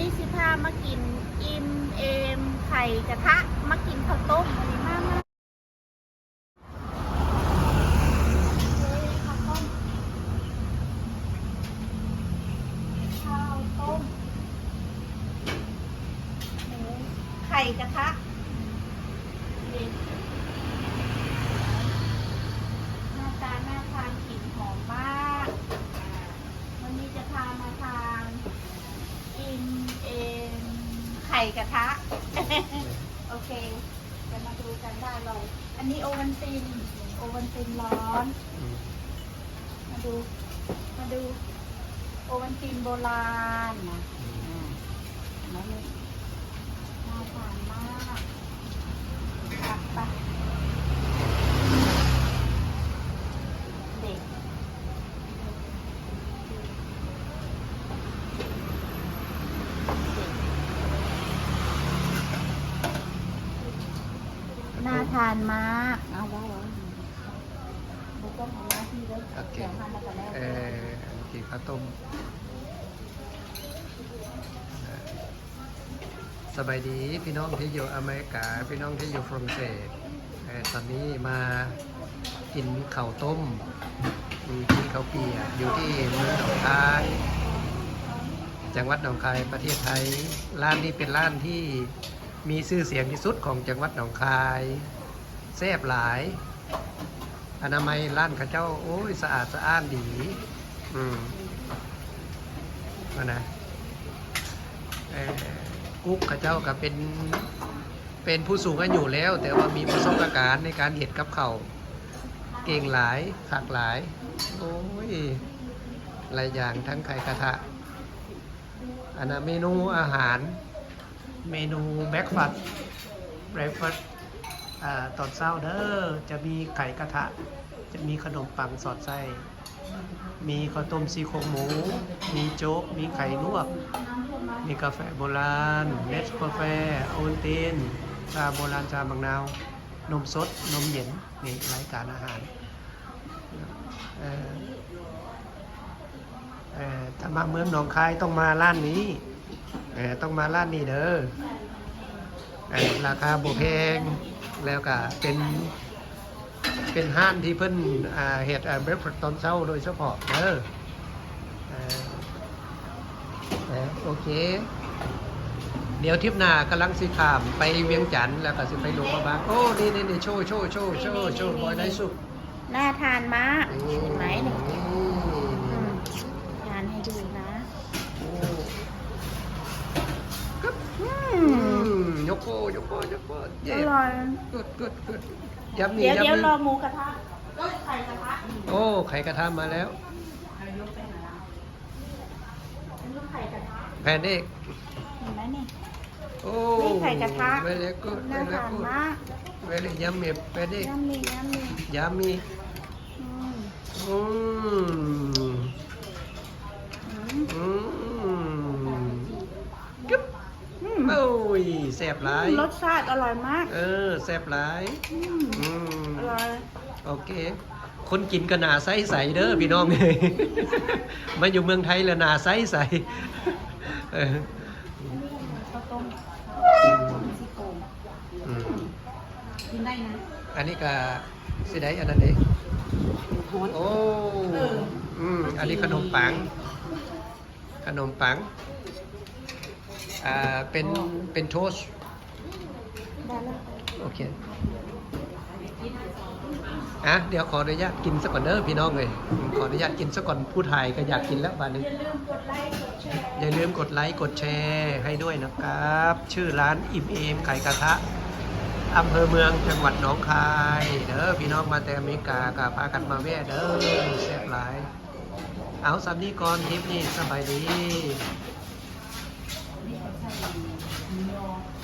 นี้สิพามากินอิมเอมไข่กระทะมากินข้าวต้มวันนี้มามาเฮ้ยข้าวต้มาไข่กระทะนี่หน้าตาน่าทานกลิ่นหอมมากอ่าวันนี้จะพามาทาน อินเอ็มไข่ กระทะ โอเค จะมาดูกันได้เลยอันนี้โอวันติน โอวันตินร้อนอืมมาดู มาดู โอวันตินโบราณนะอืมอ่าแล้วนี่น่าทานมากตักไปเด็ก น่าทานมาก เอาไว้ไว้บุกต้องทำหน้าที่แล้วโอเคเดี๋ยวทานมาแต่แรกเออกินข้าวต้มสบายดีพี่น้องที่อยู่อเมริกา พี่น้องที่อยู่ฝรั่งเศสตอนนี้มากินข้าวต้มอืมกินข้าเปียอยู่ที่เมืองหนองคาย จังหวัดหนองคายประเทศไทยร้านนี้เป็นร้านที่ มีชื่อเสียงที่สุดของจังหวัดหนองคายแซ่บหลาย อนามัยร้านข้าเจ้า โอ้ย สะอาดสะอ้านดี อืมนะกุ๊กข้าเจ้าก็เป็น เป็นผู้สูงอายุแล้ว แต่ว่ามีประสบการณ์ในการเห็ดกับเขาเก่งหลายขากหลาย โอ้ยหลายอย่างทั้งไข่กระทะอนนั้นเมนูอาหาร เมนูแบล็กฟัดเบรคฟาสอ่าตอนเช้าเด้อจะมีไข่กระทะ จะมีขนมปังสอดไส้ มีข้าวต้มซี่โครงหมู มีโจ๊ก มีไข่ลวก มีกาแฟโบราณเนสกาแฟโอวัลตินชาโบราณชาบางนาวนมสด นมเย็นนี่รายการอาหารถ้ามาเมืองหนองคายต้องมาร้านนี้ เออต้องมาร้านนี้เด้อเออราคาบ่แพงแล้วก็เป็น เป็นห้านที่เพิ่นอ่าเฮ็ดเบรคฟตอนเช้าโดยเฉพาะเด้อเออเออโอเค เดี๋ยวทริปหน้ากำลังสิขามไปเวียงจันทร์แล้วก็สิไปหลวงพระบางโอ้นี่นี่นี่โชว์โชว์โชว์โชว์โชว์บอยได้สุก น่าทานมากเห็นไหมนี่ อืมทานให้ดูนะ โอ้ อื อื ม ม ยกโปยกโปยกโปอเย่ร่อยกดกดกดย้ำนี่เดี๋ยวเดี๋ยวย้ำรอนี่หมูกระทะก็ไข่กระทะโอ้ไข่กระทะมาแล้วยกไปไหนล่ะอันนี้ไข่กระทะแพนเด็กเห็นไหมนี่ โอ้นี่ไข่กระทะ เวลกูดเวน่าลทานกูดมากเวลยัมมี่แพนเด็กยำมียำมียามีอืม อืม อืม อืมกึ๊บ อืม โอ้ย แซ่บหลาย รสชาติอร่อยมาก เออแซ่บหลายอืมอืมอร่อย โอเค คนกินก็หนาใสใสเด้อพี่น้องมาอยู่เมืองไทยแล้วหนาใสใสเออข้าวต้มซี่โครงอืมกินได้นะอันนี้ก็สิได้อันนั้นเองฮอน โอ้เอออืมอันนี้ขนมปัง ขนมปัง อ่าเป็นเป็นโทสต์ได้แล้วโอเคอะเดี๋ยวขออนุญาตกินสักก่อนเด้อพี่น้องเลยขออนุญาตกินสักก่อนผู้ถ่ายก็อยากกินแล้วบานนี้อย่าลืมกดไลค์กดแชร์อย่าลืมกดไลค์กดแชร์ให้ด้วยนะครับ ชื่อร้านอิ่มเอมไข่กระทะอำเภอเมืองจังหวัดหนองคายเด้อพี่น้องมาแต่อเมริกาก็พากันมาแวะเด้อแซ่บหลาย เอาสำนี้ก่อนทริปนี้สบายดีส 네.